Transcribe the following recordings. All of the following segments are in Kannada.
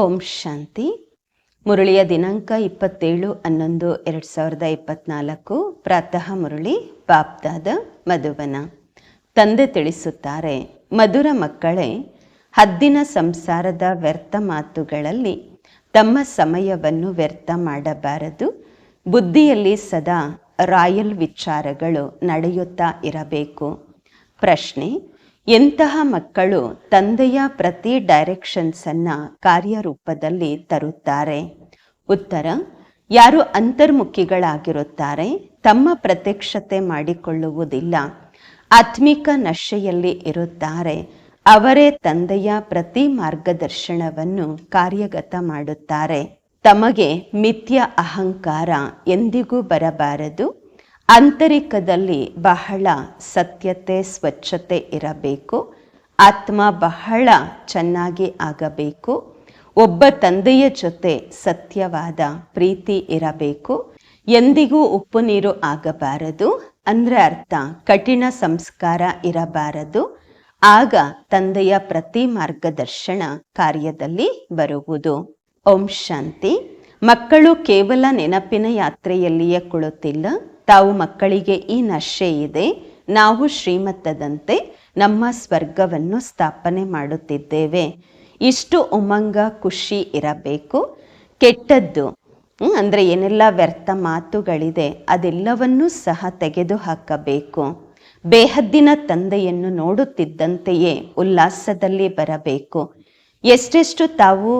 ಓಂ ಶಾಂತಿ. ಮುರಳಿಯ ದಿನಾಂಕ ಇಪ್ಪತ್ತೇಳು ಹನ್ನೊಂದು ಎರಡು ಸಾವಿರದ ಇಪ್ಪತ್ನಾಲ್ಕು. ಪ್ರಾತಃ ಮುರಳಿ ಬಾಪ್ದಾದ ಮಧುವನ ತಂದೆ ತಿಳಿಸುತ್ತಾರೆ, ಮಧುರ ಮಕ್ಕಳೇ, ಹದ್ದಿನ ಸಂಸಾರದ ವ್ಯರ್ಥ ಮಾತುಗಳಲ್ಲಿ ತಮ್ಮ ಸಮಯವನ್ನು ವ್ಯರ್ಥ ಮಾಡಬಾರದು. ಬುದ್ಧಿಯಲ್ಲಿ ಸದಾ ರಾಯಲ್ ವಿಚಾರಗಳು ನಡೆಯುತ್ತಾ ಇರಬೇಕು. ಪ್ರಶ್ನೆ ಎಂತಹ ಮಕ್ಕಳು ತಂದೆಯ ಪ್ರತಿ ಡೈರೆಕ್ಷನ್ಸನ್ನು ಕಾರ್ಯರೂಪದಲ್ಲಿ ತರುತ್ತಾರೆ? ಉತ್ತರ, ಯಾರು ಅಂತರ್ಮುಖಿಗಳಾಗಿರುತ್ತಾರೆ, ತಮ್ಮ ಪ್ರತ್ಯಕ್ಷತೆ ಮಾಡಿಕೊಳ್ಳುವುದಿಲ್ಲ. ಆತ್ಮಿಕ ನಶೆಯಲ್ಲಿ ಇರುತ್ತಾರೆ. ಅವರೇ ತಂದೆಯ ಪ್ರತಿ ಮಾರ್ಗದರ್ಶನವನ್ನು ಕಾರ್ಯಗತ ಮಾಡುತ್ತಾರೆ. ತಮಗೆ ಮಿಥ್ಯ ಅಹಂಕಾರ ಎಂದಿಗೂ ಬರಬಾರದು. ಆಂತರಿಕದಲ್ಲಿ ಬಹಳ ಸತ್ಯತೆ, ಸ್ವಚ್ಛತೆ ಇರಬೇಕು. ಆತ್ಮ ಬಹಳ ಚೆನ್ನಾಗಿ ಆಗಬೇಕು. ಒಬ್ಬ ತಂದೆಯ ಜೊತೆ ಸತ್ಯವಾದ ಪ್ರೀತಿ ಇರಬೇಕು. ಎಂದಿಗೂ ಉಪ್ಪು ನೀರು ಆಗಬಾರದು. ಅಂದ್ರೆ ಅರ್ಥ, ಕಠಿಣ ಸಂಸ್ಕಾರ ಇರಬಾರದು. ಆಗ ತಂದೆಯ ಪ್ರತಿ ಮಾರ್ಗದರ್ಶನ ಕಾರ್ಯದಲ್ಲಿ ಬರುವುದು. ಓಂ ಶಾಂತಿ. ಮಕ್ಕಳು ಕೇವಲ ನೆನಪಿನ ಯಾತ್ರೆಯಲ್ಲಿಯೇ ಕುಳಿತಿಲ್ಲ. ತಾವು ಮಕ್ಕಳಿಗೆ ಈ ನಶೆ ಇದೆ. ನಾವು ಶ್ರೀಮತ್ತದಂತೆ ನಮ್ಮ ಸ್ವರ್ಗವನ್ನು ಸ್ಥಾಪನೆ ಮಾಡುತ್ತಿದ್ದೇವೆ. ಇಷ್ಟು ಉಮಂಗ ಖುಷಿ ಇರಬೇಕು. ಕೆಟ್ಟದ್ದು ಅಂದರೆ ಏನೆಲ್ಲ ವ್ಯರ್ಥ ಮಾತುಗಳಿದೆ, ಅದೆಲ್ಲವನ್ನೂ ಸಹ ತೆಗೆದು ಹಾಕಬೇಕು ಬೇಹದ್ದಿನ ತಂದೆಯನ್ನು ನೋಡುತ್ತಿದ್ದಂತೆಯೇ ಉಲ್ಲಾಸದಲ್ಲಿ ಬರಬೇಕು. ಎಷ್ಟೆಷ್ಟು ತಾವು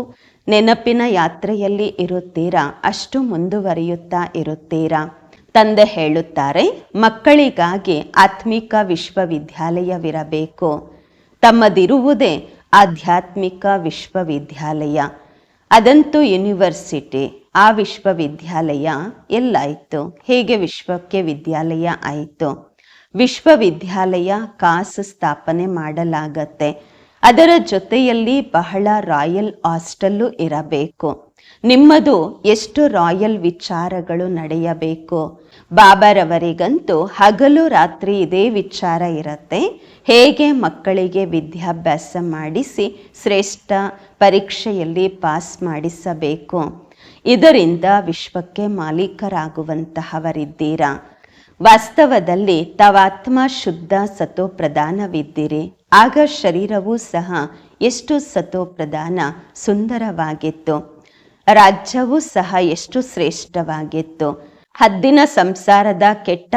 ನೆನಪಿನ ಯಾತ್ರೆಯಲ್ಲಿ ಇರುತ್ತೀರಾ, ಅಷ್ಟು ಮುಂದುವರಿಯುತ್ತಾ ಇರುತ್ತೀರಾ. ತಂದೆ ಹೇಳುತ್ತಾರೆ, ಮಕ್ಕಳಿಗಾಗಿ ಆತ್ಮಿಕ ವಿಶ್ವವಿದ್ಯಾಲಯವಿರಬೇಕು. ತಮ್ಮದಿರುವುದೇ ಆಧ್ಯಾತ್ಮಿಕ ವಿಶ್ವವಿದ್ಯಾಲಯ. ಅದಂತೂ ಯೂನಿವರ್ಸಿಟಿ. ಆ ವಿಶ್ವವಿದ್ಯಾಲಯ ಎಲ್ಲಾಯಿತು. ಹೇಗೆ ವಿಶ್ವಕ್ಕೆ ವಿದ್ಯಾಲಯ ಆಯಿತು? ವಿಶ್ವವಿದ್ಯಾಲಯ ಕಾಸು ಸ್ಥಾಪನೆ ಮಾಡಲಾಗತ್ತೆ. ಅದರ ಜೊತೆಯಲ್ಲಿ ಬಹಳ ರಾಯಲ್ ಹಾಸ್ಟೆಲ್ಲು ಇರಬೇಕು. ನಿಮ್ಮದು ಎಷ್ಟು ರಾಯಲ್ ವಿಚಾರಗಳು ನಡೆಯಬೇಕು? ಬಾಬಾರವರಿಗಂತೂ ಹಗಲು ರಾತ್ರಿ ಇದೇ ವಿಚಾರ ಇರತ್ತೆ. ಹೇಗೆ ಮಕ್ಕಳಿಗೆ ವಿದ್ಯಾಭ್ಯಾಸ ಮಾಡಿಸಿ ಶ್ರೇಷ್ಠ ಪರೀಕ್ಷೆಯಲ್ಲಿ ಪಾಸ್ ಮಾಡಿಸಬೇಕು? ಇದರಿಂದ ವಿಶ್ವಕ್ಕೆ ಮಾಲೀಕರಾಗುವಂತಹವರಿದ್ದೀರಾ? ವಾಸ್ತವದಲ್ಲಿ ತವಾತ್ಮ ಶುದ್ಧ ಸತೋ ಪ್ರಧಾನವಿದ್ದೀರಿ ಆಗ ಶರೀರವೂ ಸಹ ಎಷ್ಟು ಸತೋ ಪ್ರಧಾನ ಸುಂದರವಾಗಿತ್ತು. ರಾಜ್ಯವೂ ಸಹ ಎಷ್ಟು ಶ್ರೇಷ್ಠವಾಗಿತ್ತು? ಹದ್ದಿನ ಸಂಸಾರದ ಕೆಟ್ಟ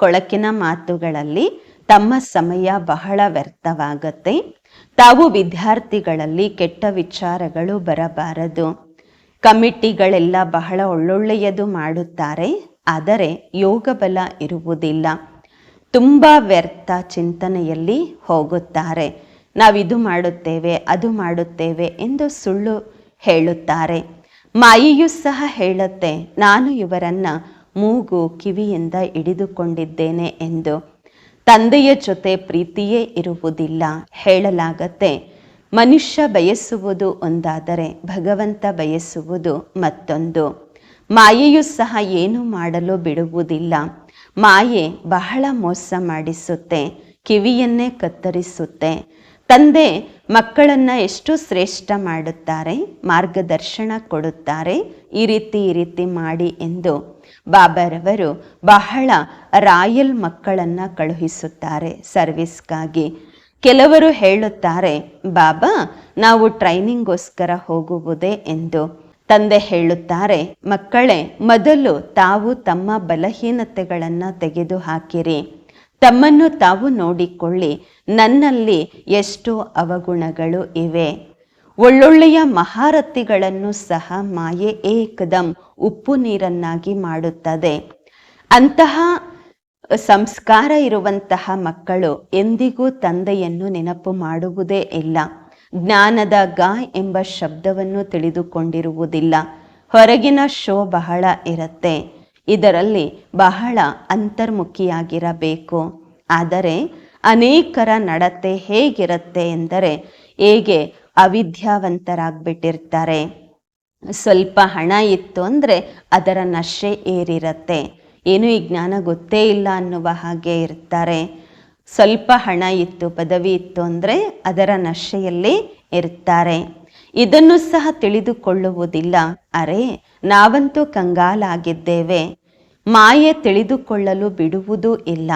ಕೊಳಕಿನ ಮಾತುಗಳಲ್ಲಿ ತಮ್ಮ ಸಮಯ ಬಹಳ ವ್ಯರ್ಥವಾಗುತ್ತೆ. ತಾವು ವಿದ್ಯಾರ್ಥಿಗಳಲ್ಲಿ ಕೆಟ್ಟ ವಿಚಾರಗಳು ಬರಬಾರದು. ಕಮಿಟಿಗಳೆಲ್ಲ ಬಹಳ ಒಳ್ಳೊಳ್ಳೆಯದು ಮಾಡುತ್ತಾರೆ, ಆದರೆ ಯೋಗ ಬಲ ಇರುವುದಿಲ್ಲ. ತುಂಬ ವ್ಯರ್ಥ ಚಿಂತನೆಯಲ್ಲಿ ಹೋಗುತ್ತಾರೆ. ನಾವಿದು ಮಾಡುತ್ತೇವೆ, ಅದು ಮಾಡುತ್ತೇವೆ ಎಂದು ಸುಳ್ಳು ಹೇಳುತ್ತಾರೆ. ಮಾಯೆಯೂ ಸಹ ಹೇಳುತ್ತೆ, ನಾನು ಇವರನ್ನ ಮೂಗು ಕಿವಿಯಿಂದ ಹಿಡಿದುಕೊಂಡಿದ್ದೇನೆ ಎಂದು. ತಂದೆಯ ಜೊತೆ ಪ್ರೀತಿಯೇ ಇರುವುದಿಲ್ಲ, ಹೇಳಲಾಗತ್ತೆ. ಮನುಷ್ಯ ಬಯಸುವುದು ಒಂದಾದರೆ ಭಗವಂತ ಬಯಸುವುದು ಮತ್ತೊಂದು. ಮಾಯೆಯೂ ಸಹ ಏನು ಮಾಡಲು ಬಿಡುವುದಿಲ್ಲ. ಮಾಯೆ ಬಹಳ ಮೋಸ ಮಾಡಿಸುತ್ತೆ, ಕಿವಿಯನ್ನೇ ಕತ್ತರಿಸುತ್ತೆ. ತಂದೆ ಮಕ್ಕಳನ್ನ ಎಷ್ಟು ಶ್ರೇಷ್ಠ ಮಾಡುತ್ತಾರೆ, ಮಾರ್ಗದರ್ಶನ ಕೊಡುತ್ತಾರೆ, ಈ ರೀತಿ ಈ ರೀತಿ ಮಾಡಿ ಎಂದು ಬಾಬಾರವರು ಬಹಳ ರಾಯಲ್ ಮಕ್ಕಳನ್ನ ಕಳುಹಿಸುತ್ತಾರೆ ಸರ್ವಿಸ್ಗಾಗಿ. ಕೆಲವರು ಹೇಳುತ್ತಾರೆ, ಬಾಬಾ, ನಾವು ಟ್ರೈನಿಂಗ್ಗೋಸ್ಕರ ಹೋಗುವುದೇ ಎಂದು. ತಂದೆ ಹೇಳುತ್ತಾರೆ, ಮಕ್ಕಳೇ, ಮೊದಲು ತಾವು ತಮ್ಮ ಬಲಹೀನತೆಗಳನ್ನು ತೆಗೆದು ಹಾಕಿರಿ ತಮ್ಮನ್ನು ತಾವು ನೋಡಿಕೊಳ್ಳಿ. ನನ್ನಲ್ಲಿ ಎಷ್ಟೋ ಅವಗುಣಗಳು ಇವೆ. ಒಳ್ಳೊಳ್ಳೆಯ ಮಹಾರಥಿಗಳನ್ನು ಸಹ ಮಾಯೆ ಏಕದಂ ಉಪ್ಪು ನೀರನ್ನಾಗಿ ಮಾಡುತ್ತದೆ. ಅಂತಹ ಸಂಸ್ಕಾರ ಇರುವಂತಹ ಮಕ್ಕಳು ಎಂದಿಗೂ ತಂದೆಯನ್ನು ನೆನಪು ಮಾಡುವುದೇ ಇಲ್ಲ. ಜ್ಞಾನದ ಗಾ ಎಂಬ ಶಬ್ದವನ್ನು ತಿಳಿದುಕೊಂಡಿರುವುದಿಲ್ಲ. ಹೊರಗಿನ ಶೋ ಬಹಳ ಇರುತ್ತೆ. ಇದರಲ್ಲಿ ಬಹಳ ಅಂತರ್ಮುಖಿಯಾಗಿರಬೇಕು. ಆದರೆ ಅನೇಕರ ನಡತೆ ಹೇಗಿರುತ್ತೆ ಎಂದರೆ ಹೇಗೆ ಅವಿದ್ಯಾವಂತರಾಗ್ಬಿಟ್ಟಿರ್ತಾರೆ. ಸ್ವಲ್ಪ ಹಣ ಇತ್ತು ಅಂದರೆ ಅದರ ನಶೆ ಏರಿರತ್ತೆ. ಏನು ಈ ಜ್ಞಾನ ಗೊತ್ತೇ ಇಲ್ಲ ಅನ್ನುವ ಹಾಗೆ ಇರ್ತಾರೆ. ಸ್ವಲ್ಪ ಹಣ ಇತ್ತು, ಪದವಿ ಇತ್ತು ಅಂದರೆ ಅದರ ನಶೆಯಲ್ಲಿ ಇರ್ತಾರೆ. ಇದನ್ನು ಸಹ ತಿಳಿದುಕೊಳ್ಳುವುದಿಲ್ಲ. ಅರೆ, ನಾವಂತೂ ಕಂಗಾಲಾಗಿದ್ದೇವೆ. ಮಾಯೆ ತಿಳಿದುಕೊಳ್ಳಲು ಬಿಡುವುದೂ ಇಲ್ಲ.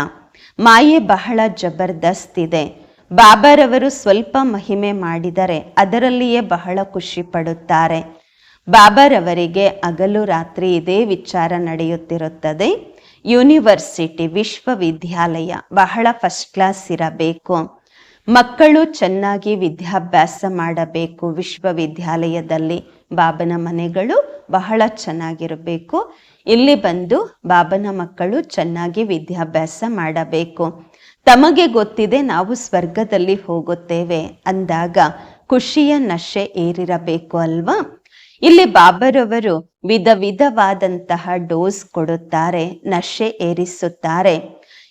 ಮಾಯೆ ಬಹಳ ಜಬರ್ದಸ್ತ್ ಇದೆ ಬಾಬರವರು ಸ್ವಲ್ಪ ಮಹಿಮೆ ಮಾಡಿದರೆ ಅದರಲ್ಲಿಯೇ ಬಹಳ ಖುಷಿ ಪಡುತ್ತಾರೆ. ಬಾಬಾರವರಿಗೆ ಹಗಲು ರಾತ್ರಿ ಇದೇ ವಿಚಾರ ನಡೆಯುತ್ತಿರುತ್ತದೆ. ಯೂನಿವರ್ಸಿಟಿ ವಿಶ್ವವಿದ್ಯಾಲಯ ಬಹಳ ಫಸ್ಟ್ ಕ್ಲಾಸ್ ಇರಬೇಕು. ಮಕ್ಕಳು ಚೆನ್ನಾಗಿ ವಿದ್ಯಾಭ್ಯಾಸ ಮಾಡಬೇಕು ವಿಶ್ವವಿದ್ಯಾಲಯದಲ್ಲಿ. ಬಾಬನ ಮನೆಗಳು ಬಹಳ ಚೆನ್ನಾಗಿರಬೇಕು. ಇಲ್ಲಿ ಬಂದು ಬಾಬನ ಮಕ್ಕಳು ಚೆನ್ನಾಗಿ ವಿದ್ಯಾಭ್ಯಾಸ ಮಾಡಬೇಕು. ತಮಗೆ ಗೊತ್ತಿದೆ ನಾವು ಸ್ವರ್ಗದಲ್ಲಿ ಹೋಗುತ್ತೇವೆ ಅಂದಾಗ ಖುಷಿಯ ನಶೆ ಏರಿರಬೇಕು ಅಲ್ವಾ? ಇಲ್ಲಿ ಬಾಬರವರು ವಿಧ ವಿಧವಾದಂತಹ ಡೋಸ್ ಕೊಡುತ್ತಾರೆ, ನಶೆ ಏರಿಸುತ್ತಾರೆ.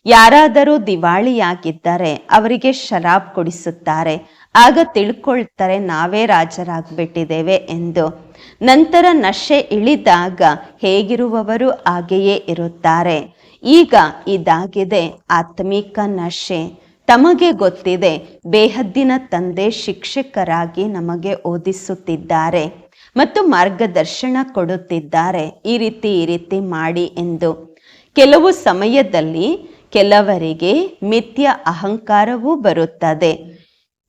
ಯಾರಾದರೂ ದಿವಾಳಿಯಾಗಿದ್ದರೆ ಅವರಿಗೆ ಶರಾಬ್ ಕೊಡಿಸುತ್ತಾರೆ. ಆಗ ತಿಳ್ಕೊಳ್ತಾರೆ, ನಾವೇ ರಾಜರಾಗ್ಬಿಟ್ಟಿದ್ದೇವೆ ಎಂದು. ನಂತರ ನಶೆ ಇಳಿದಾಗ ಹೇಗಿರುವವರು ಹಾಗೆಯೇ ಇರುತ್ತಾರೆ. ಈಗ ಇದಾಗಿದೆ ಆತ್ಮಿಕ ನಶೆ. ತಮಗೆ ಗೊತ್ತಿದೆ, ಬೇಹದ್ದಿನ ತಂದೆ ಶಿಕ್ಷಕರಾಗಿ ನಮಗೆ ಓದಿಸುತ್ತಿದ್ದಾರೆ ಮತ್ತು ಮಾರ್ಗದರ್ಶನ ಕೊಡುತ್ತಿದ್ದಾರೆ. ಈ ರೀತಿ ಈ ರೀತಿ ಮಾಡಿ ಎಂದು. ಕೆಲವು ಸಮಯದಲ್ಲಿ ಕೆಲವರಿಗೆ ಮಿಥ್ಯ ಅಹಂಕಾರವೂ ಬರುತ್ತದೆ.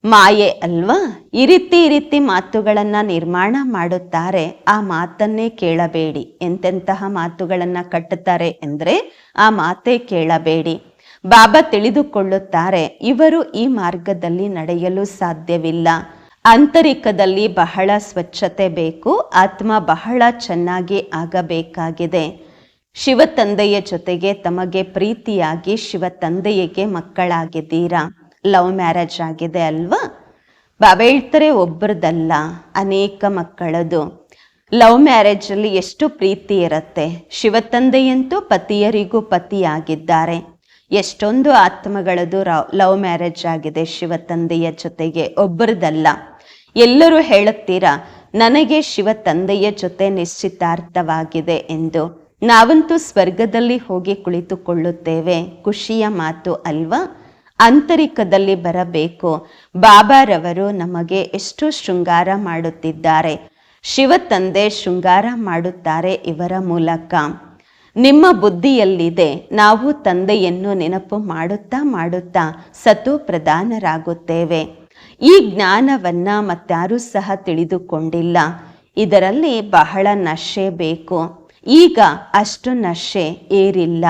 ಮಾಯೆ ಅಲ್ವಾ? ಈ ರೀತಿ ಈ ರೀತಿ ಮಾತುಗಳನ್ನು ನಿರ್ಮಾಣ ಮಾಡುತ್ತಾರೆ. ಆ ಮಾತನ್ನೇ ಕೇಳಬೇಡಿ. ಎಂತೆಂತಹ ಮಾತುಗಳನ್ನು ಕಟ್ಟುತ್ತಾರೆ ಎಂದರೆ ಆ ಮಾತೇ ಕೇಳಬೇಡಿ. ಬಾಬಾ ತಿಳಿದುಕೊಳ್ಳುತ್ತಾರೆ, ಇವರು ಈ ಮಾರ್ಗದಲ್ಲಿ ನಡೆಯಲು ಸಾಧ್ಯವಿಲ್ಲ. ಆಂತರಿಕದಲ್ಲಿ ಬಹಳ ಸ್ವಚ್ಛತೆ ಬೇಕು, ಆತ್ಮ ಬಹಳ ಚೆನ್ನಾಗಿ ಆಗಬೇಕಾಗಿದೆ. ಶಿವ ತಂದೆಯ ಜೊತೆಗೆ ತಮಗೆ ಪ್ರೀತಿಯಾಗಿ ಶಿವ ತಂದೆಯಗೆ ಮಕ್ಕಳಾಗಿದ್ದೀರಾ? ಲವ್ ಮ್ಯಾರೇಜ್ ಆಗಿದೆ ಅಲ್ವಾ? ಬಾಬಾ ಹೇಳ್ತಾರೆ ಒಬ್ಬರದಲ್ಲ ಅನೇಕ ಮಕ್ಕಳದು. ಲವ್ ಮ್ಯಾರೇಜಲ್ಲಿ ಎಷ್ಟು ಪ್ರೀತಿ ಇರುತ್ತೆ. ಶಿವ ತಂದೆಯಂತೂ ಪತಿಯರಿಗೂ ಪತಿಯಾಗಿದ್ದಾರೆ. ಎಷ್ಟೊಂದು ಆತ್ಮಗಳದು ಲವ್ ಮ್ಯಾರೇಜ್ ಆಗಿದೆ ಶಿವ ತಂದೆಯ ಜೊತೆಗೆ ಒಬ್ಬರದಲ್ಲ ಎಲ್ಲರೂ ಹೇಳುತ್ತೀರಾ, ನನಗೆ ಶಿವ ತಂದೆಯ ಜೊತೆ ನಿಶ್ಚಿತಾರ್ಥವಾಗಿದೆ ಎಂದು. ನಾವಂತೂ ಸ್ವರ್ಗದಲ್ಲಿ ಹೋಗಿ ಕುಳಿತುಕೊಳ್ಳುತ್ತೇವೆ. ಖುಷಿಯ ಮಾತು ಅಲ್ವಾ? ಆಂತರಿಕದಲ್ಲಿ ಬರಬೇಕು. ಬಾಬಾರವರು ನಮಗೆ ಎಷ್ಟು ಶೃಂಗಾರ ಮಾಡುತ್ತಿದ್ದಾರೆ. ಶಿವ ತಂದೆ ಶೃಂಗಾರ ಮಾಡುತ್ತಾರೆ ಇವರ ಮೂಲಕ. ನಿಮ್ಮ ಬುದ್ಧಿಯಲ್ಲಿದೆ. ನಾವು ತಂದೆಯನ್ನು ನೆನಪು ಮಾಡುತ್ತಾ ಮಾಡುತ್ತಾ ಸತು ಪ್ರಧಾನರಾಗುತ್ತೇವೆ. ಈ ಜ್ಞಾನವನ್ನ ಮತ್ತಾರೂ ಸಹ ತಿಳಿದುಕೊಂಡಿಲ್ಲ. ಇದರಲ್ಲಿ ಬಹಳ ನಶೆ ಬೇಕು. ಈಗ ಅಷ್ಟು ನಶೆ ಏರಿಲ್ಲ.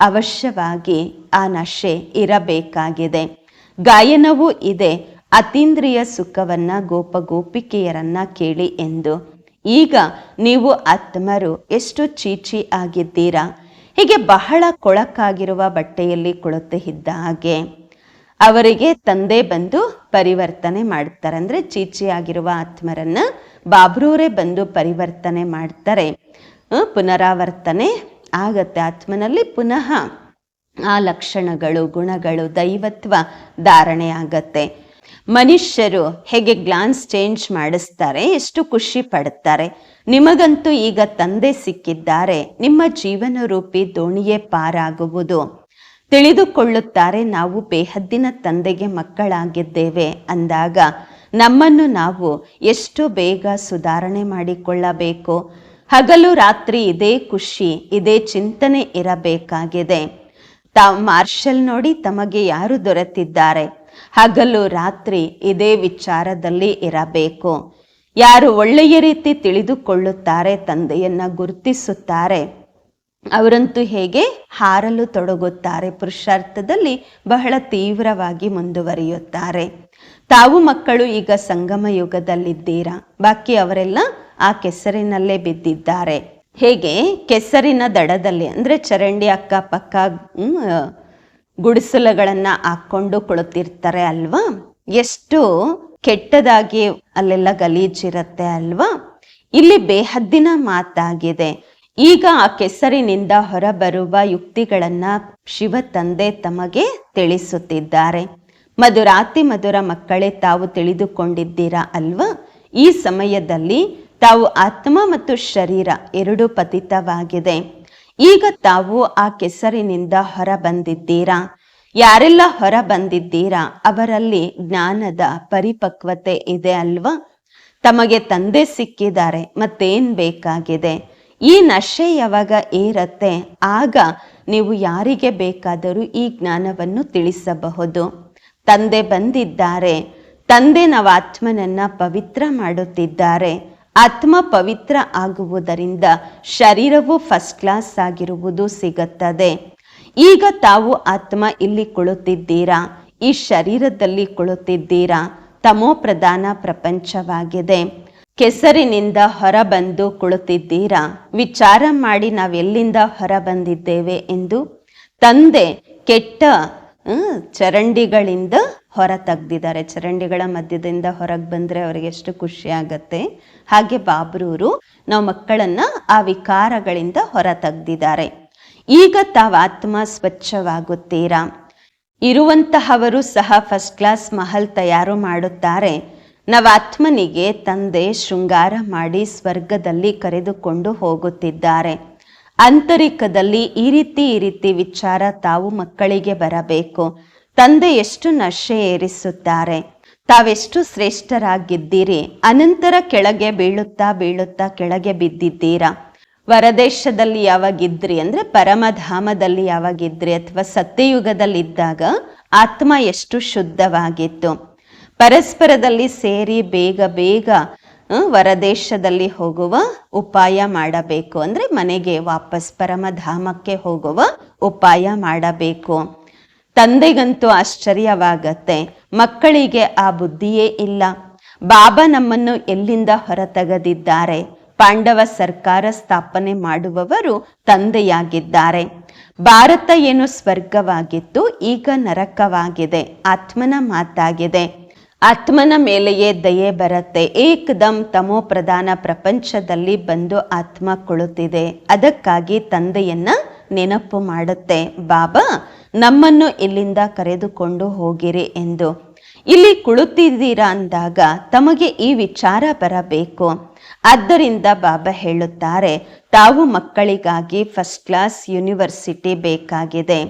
ಅವಶ್ಯವಾಗಿ ಆ ನಶೆ ಇರಬೇಕಾಗಿದೆ. ಗಾಯನವೂ ಇದೆ. ಅತೀಂದ್ರಿಯ ಸುಖವನ್ನ ಗೋಪ ಗೋಪಿಕೆಯರನ್ನ ಕೇಳಿ ಎಂದು. ಈಗ ನೀವು ಆತ್ಮರು ಎಷ್ಟು ಚೀಚಿ ಆಗಿದ್ದೀರಾ? ಹೀಗೆ ಬಹಳ ಕೊಳಕಾಗಿರುವ ಬಟ್ಟೆಯಲ್ಲಿ ಕೊಳತೆ ಇದ್ದ ಹಾಗೆ. ಅವರಿಗೆ ತಂದೆ ಬಂದು ಪರಿವರ್ತನೆ ಮಾಡ್ತಾರೆ ಅಂದ್ರೆ ಚೀಚಿ ಆಗಿರುವ ಆತ್ಮರನ್ನ ಬಾಬ್ರೂರೇ ಬಂದು ಪರಿವರ್ತನೆ ಮಾಡ್ತಾರೆ. ಪುನರಾವರ್ತನೆ ಆಗತ್ತೆ. ಆತ್ಮನಲ್ಲಿ ಪುನಃ ಆ ಲಕ್ಷಣಗಳು, ಗುಣಗಳು, ದೈವತ್ವ ಧಾರಣೆ ಆಗತ್ತೆ. ಮನುಷ್ಯರು ಹೇಗೆ ಗ್ಲಾನ್ಸ್ ಚೇಂಜ್ ಮಾಡಿಸ್ತಾರೆ, ಎಷ್ಟು ಖುಷಿ ಪಡುತ್ತಾರೆ ನಿಮಗಂತೂ ಈಗ ತಂದೆ ಸಿಕ್ಕಿದ್ದಾರೆ. ನಿಮ್ಮ ಜೀವನ ರೂಪಿ ದೋಣಿಯೇ ಪಾರಾಗುವುದು. ತಿಳಿದುಕೊಳ್ಳುತ್ತಾರೆ, ನಾವು ಬೇಹದ್ದಿನ ತಂದೆಗೆ ಮಕ್ಕಳಾಗಿದ್ದೇವೆ ಅಂದಾಗ ನಮ್ಮನ್ನು ನಾವು ಎಷ್ಟು ಬೇಗ ಸುಧಾರಣೆ ಮಾಡಿಕೊಳ್ಳಬೇಕು? ಹಗಲು ರಾತ್ರಿ ಇದೇ ಖುಷಿ, ಇದೇ ಚಿಂತನೆ ಇರಬೇಕಾಗಿದೆ. ತಾವು ಮಾರ್ಷಲ್ ನೋಡಿ ತಮಗೆ ಯಾರು ದೊರೆತಿದ್ದಾರೆ? ಹಗಲು ರಾತ್ರಿ ಇದೇ ವಿಚಾರದಲ್ಲಿ ಇರಬೇಕು. ಯಾರು ಒಳ್ಳೆಯ ರೀತಿ ತಿಳಿದುಕೊಳ್ಳುತ್ತಾರೆ, ತಂದೆಯನ್ನ ಗುರುತಿಸುತ್ತಾರೆ, ಅವರಂತೂ ಹೇಗೆ ಹಾರಲು ತೊಡಗುತ್ತಾರೆ ಪುರುಷಾರ್ಥದಲ್ಲಿ ಬಹಳ ತೀವ್ರವಾಗಿ ಮುಂದುವರಿಯುತ್ತಾರೆ. ತಾವು ಮಕ್ಕಳು ಈಗ ಸಂಗಮ ಯುಗದಲ್ಲಿದ್ದೀರಾ ಬಾಕಿ ಅವರೆಲ್ಲ ಆ ಕೆಸರಿನಲ್ಲೇ ಬಿದ್ದಿದ್ದಾರೆ. ಹೇಗೆ? ಕೆಸರಿನ ದಡದಲ್ಲಿ, ಅಂದರೆ ಚರಂಡಿ ಅಕ್ಕಪಕ್ಕ ಗುಡಿಸಲುಗಳನ್ನು ಹಾಕ್ಕೊಂಡು ಕುಳಿತಿರ್ತಾರೆ ಅಲ್ವಾ? ಎಷ್ಟು ಕೆಟ್ಟದಾಗಿ ಅಲ್ಲೆಲ್ಲ ಗಲೀಜಿರತ್ತೆ ಅಲ್ವಾ? ಇಲ್ಲಿ ಬೇಹದ್ದಿನ ಮಾತಾಗಿದೆ. ಈಗ ಆ ಕೆಸರಿನಿಂದ ಹೊರಬರುವ ಯುಕ್ತಿಗಳನ್ನ ಶಿವ ತಂದೆ ತಮಗೆ ತಿಳಿಸುತ್ತಿದ್ದಾರೆ. ಮಧುರಾತಿ ಮಧುರ ಮಕ್ಕಳೇ ತಾವು ತಿಳಿದುಕೊಂಡಿದ್ದೀರಾ ಅಲ್ವಾ? ಈ ಸಮಯದಲ್ಲಿ ತಾವು ಆತ್ಮ ಮತ್ತು ಶರೀರ ಎರಡೂ ಪತಿತವಾಗಿದೆ. ಈಗ ತಾವು ಆ ಕೆಸರಿನಿಂದ ಹೊರ ಬಂದಿದ್ದೀರಾ ಯಾರೆಲ್ಲ ಹೊರ ಬಂದಿದ್ದೀರಾ ಅವರಲ್ಲಿ ಜ್ಞಾನದ ಪರಿಪಕ್ವತೆ ಇದೆ ಅಲ್ವಾ? ತಮಗೆ ತಂದೆ ಸಿಕ್ಕಿದ್ದಾರೆ, ಮತ್ತೇನ್ ಬೇಕಾಗಿದೆ? ಈ ನಶೆ ಯಾವಾಗ ಏರತ್ತೆ? ಆಗ ನೀವು ಯಾರಿಗೆ ಬೇಕಾದರೂ ಈ ಜ್ಞಾನವನ್ನು ತಿಳಿಸಬಹುದು. ತಂದೆ ಬಂದಿದ್ದಾರೆ. ತಂದೆ ನಾವು ಆತ್ಮನನ್ನ ಪವಿತ್ರ ಮಾಡುತ್ತಿದ್ದಾರೆ. ಆತ್ಮ ಪವಿತ್ರ ಆಗುವುದರಿಂದ ಶರೀರವು ಫಸ್ಟ್ ಕ್ಲಾಸ್ ಆಗಿರುವುದು ಸಿಗುತ್ತದೆ. ಈಗ ತಾವು ಆತ್ಮ ಇಲ್ಲಿ ಕುಳಿತಿದ್ದೀರಾ ಈ ಶರೀರದಲ್ಲಿ ಕುಳಿತಿದ್ದೀರಾ ತಮೋ ಪ್ರಧಾನ ಪ್ರಪಂಚವಾಗಿದೆ. ಕೆಸರಿನಿಂದ ಹೊರಬಂದು ಕುಳಿತಿದ್ದೀರಾ ವಿಚಾರ ಮಾಡಿ ನಾವೆಲ್ಲಿಂದ ಹೊರಬಂದಿದ್ದೇವೆ ಎಂದು ತಂದೆ ಕೆಟ್ಟ ಚರಂಡಿಗಳಿಂದ ಹೊರ ತೆಗ್ದಿದ್ದಾರೆ ಚರಂಡಿಗಳ ಮಧ್ಯದಿಂದ ಹೊರಗೆ ಬಂದ್ರೆ ಅವರಿಗೆ ಎಷ್ಟು ಖುಷಿ ಆಗತ್ತೆ. ಹಾಗೆ ಬಾಬ್ರೂರು ನಾವು ಮಕ್ಕಳನ್ನ ಆ ವಿಕಾರಗಳಿಂದ ಹೊರ ತೆಗ್ದಿದ್ದಾರೆ ಈಗ ತಾವು ಆತ್ಮ ಸ್ವಚ್ಛವಾಗುತ್ತೀರಾ? ಇರುವಂತಹವರು ಸಹ ಫಸ್ಟ್ ಕ್ಲಾಸ್ ಮಹಲ್ ತಯಾರು ಮಾಡುತ್ತಾರೆ. ನಾವು ಆತ್ಮನಿಗೆ ತಂದೆ ಶೃಂಗಾರ ಮಾಡಿ ಸ್ವರ್ಗದಲ್ಲಿ ಕರೆದುಕೊಂಡು ಹೋಗುತ್ತಿದ್ದಾರೆ. ಆಂತರಿಕದಲ್ಲಿ ಈ ರೀತಿ ಈ ರೀತಿ ವಿಚಾರ ತಾವು ಮಕ್ಕಳಿಗೆ ಬರಬೇಕು. ತಂದೆ ಎಷ್ಟು ನಶೆ ಏರಿಸುತ್ತಾರೆ? ತಾವೆಷ್ಟು ಶ್ರೇಷ್ಠರಾಗಿದ್ದೀರಿ? ಅನಂತರ ಕೆಳಗೆ ಬೀಳುತ್ತಾ ಬೀಳುತ್ತಾ ಕೆಳಗೆ ಬಿದ್ದಿದ್ದೀರಾ? ವರದೇಶದಲ್ಲಿ ಯಾವಾಗಿದ್ರಿ ಅಂದ್ರೆ ಪರಮಧಾಮದಲ್ಲಿ ಯಾವಾಗಿದ್ರಿ ಅಥವಾ ಸತ್ಯಯುಗದಲ್ಲಿದ್ದಾಗ ಆತ್ಮ ಎಷ್ಟು ಶುದ್ಧವಾಗಿತ್ತು? ಪರಸ್ಪರದಲ್ಲಿ ಸೇರಿ ಬೇಗ ಬೇಗ ವರದೇಶದಲ್ಲಿ ಹೋಗುವ ಉಪಾಯ ಮಾಡಬೇಕು ಅಂದ್ರೆ ಮನೆಗೆ ವಾಪಸ್ ಪರಮಧಾಮಕ್ಕೆ ಹೋಗುವ ಉಪಾಯ ಮಾಡಬೇಕು. ತಂದೆಗಂತೂ ಆಶ್ಚರ್ಯವಾಗತ್ತೆ. ಮಕ್ಕಳಿಗೆ ಆ ಬುದ್ಧಿಯೇ ಇಲ್ಲ. ಬಾಬಾ ನಮ್ಮನ್ನು ಎಲ್ಲಿಂದ ಹೊರತೆಗೆದಿದ್ದಾರೆ? ಪಾಂಡವ ಸರ್ಕಾರ ಸ್ಥಾಪನೆ ಮಾಡುವವರು ತಂದೆಯಾಗಿದ್ದಾರೆ. ಭಾರತ ಏನು ಸ್ವರ್ಗವಾಗಿತ್ತು, ಈಗ ನರಕವಾಗಿದೆ. ಆತ್ಮನ ಮಾತಾಗಿದೆ. ಆತ್ಮನ ಮೇಲೆಯೇ ದಯೆ ಬರುತ್ತೆ. ಏಕದಂ ತಮೋ ಪ್ರಧಾನ ಪ್ರಪಂಚದಲ್ಲಿ ಬಂದು ಆತ್ಮ ಕುಳಿತಿದೆ ಅದಕ್ಕಾಗಿ ತಂದೆಯನ್ನ ನೆನಪು ಮಾಡುತ್ತೆ. ಬಾಬಾ ನಮ್ಮನ್ನು ಇಲ್ಲಿಂದ ಕರೆದುಕೊಂಡು ಹೋಗಿರಿ ಎಂದು. ಇಲ್ಲಿ ಕುಳಿತಿದ್ದೀರಾ ಅಂದಾಗ ತಮಗೆ ಈ ವಿಚಾರ ಬರಬೇಕು. ಆದ್ದರಿಂದ ಬಾಬಾ ಹೇಳುತ್ತಾರೆ, ತಾವು ಮಕ್ಕಳಿಗಾಗಿ ಫಸ್ಟ್ ಕ್ಲಾಸ್ ಯೂನಿವರ್ಸಿಟಿ ಬೇಕಾಗಿದೆ.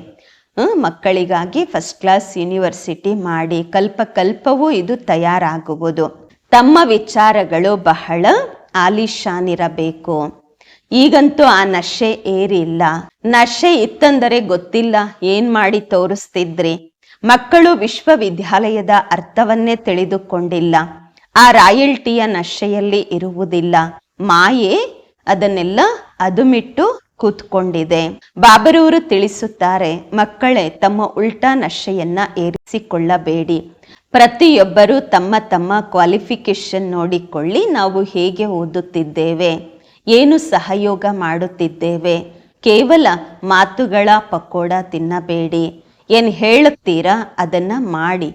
ಮಕ್ಕಳಿಗಾಗಿ ಫಸ್ಟ್ ಕ್ಲಾಸ್ ಯೂನಿವರ್ಸಿಟಿ ಮಾಡಿ ಕಲ್ಪ ಕಲ್ಪವೂ ಇದು ತಯಾರಾಗುವುದು. ತಮ್ಮ ವಿಚಾರಗಳು ಬಹಳ ಆಲಿಶಾನಿರಬೇಕು. ಈಗಂತೂ ಆ ನಶೆ ಏರಿಲ್ಲ. ನಶೆ ಇತ್ತಂದರೆ ಗೊತ್ತಿಲ್ಲ. ಏನ್ ಮಾಡಿ ತೋರಿಸ್ತಿದ್ರಿ? ಮಕ್ಕಳು ವಿಶ್ವವಿದ್ಯಾಲಯದ ಅರ್ಥವನ್ನೇ ತಿಳಿದುಕೊಂಡಿಲ್ಲ. ಆ ರಾಯಲ್ಟಿಯ ನಶೆಯಲ್ಲಿ ಇರುವುದಿಲ್ಲ. ಮಾಯೆ ಅದನ್ನೆಲ್ಲ ಅದುಮಿಟ್ಟು ಕೂತ್ಕೊಂಡಿದೆ. ಬಾಬರೂರು ತಿಳಿಸುತ್ತಾರೆ, ಮಕ್ಕಳೇ ತಮ್ಮ ಉಲ್ಟಾ ನಶೆಯನ್ನ ಏರಿಸಿಕೊಳ್ಳಬೇಡಿ. ಪ್ರತಿಯೊಬ್ಬರೂ ತಮ್ಮ ತಮ್ಮ ಕ್ವಾಲಿಫಿಕೇಶನ್ ನೋಡಿಕೊಳ್ಳಿ, ನಾವು ಹೇಗೆ ಓದುತ್ತಿದ್ದೇವೆ. ಏನು ಸಹಯೋಗ ಮಾಡುತ್ತಿದ್ದೇವೆ? ಕೇವಲ ಮಾತುಗಳ ಪಕೋಡ ತಿನ್ನಬೇಡಿ. ಏನು ಹೇಳುತ್ತೀರಾ? ಅದನ್ನ ಮಾಡಿ.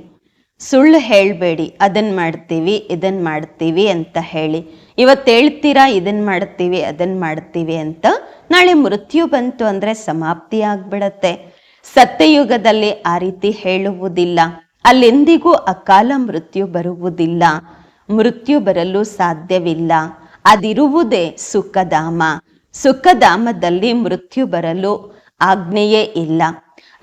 ಸುಳ್ಳು ಹೇಳಬೇಡಿ. ಅದನ್ನು ಮಾಡ್ತೀವಿ ಇದನ್ನು ಮಾಡ್ತೀವಿ ಅಂತ ಹೇಳಿ. ಇವತ್ತು ಹೇಳ್ತೀರಾ? ಇದನ್ನು ಮಾಡ್ತೀವಿ ಅದನ್ನು ಮಾಡ್ತೀವಿ ಅಂತ ನಾಳೆ ಮೃತ್ಯು ಬಂತು ಅಂದ್ರೆ ಸಮಾಪ್ತಿ ಆಗ್ಬಿಡತ್ತೆ. ಸತ್ಯಯುಗದಲ್ಲಿ ಆ ರೀತಿ ಹೇಳುವುದಿಲ್ಲ. ಅಲ್ಲೆಂದಿಗೂ ಅಕಾಲ ಮೃತ್ಯು ಬರುವುದಿಲ್ಲ. ಮೃತ್ಯು ಬರಲು ಸಾಧ್ಯವಿಲ್ಲ. ಅದಿರುವುದೇ ಸುಖಧಾಮ. ಸುಖಧಾಮದಲ್ಲಿ ಮೃತ್ಯು ಬರಲು ಆಜ್ಞೆಯೇ ಇಲ್ಲ.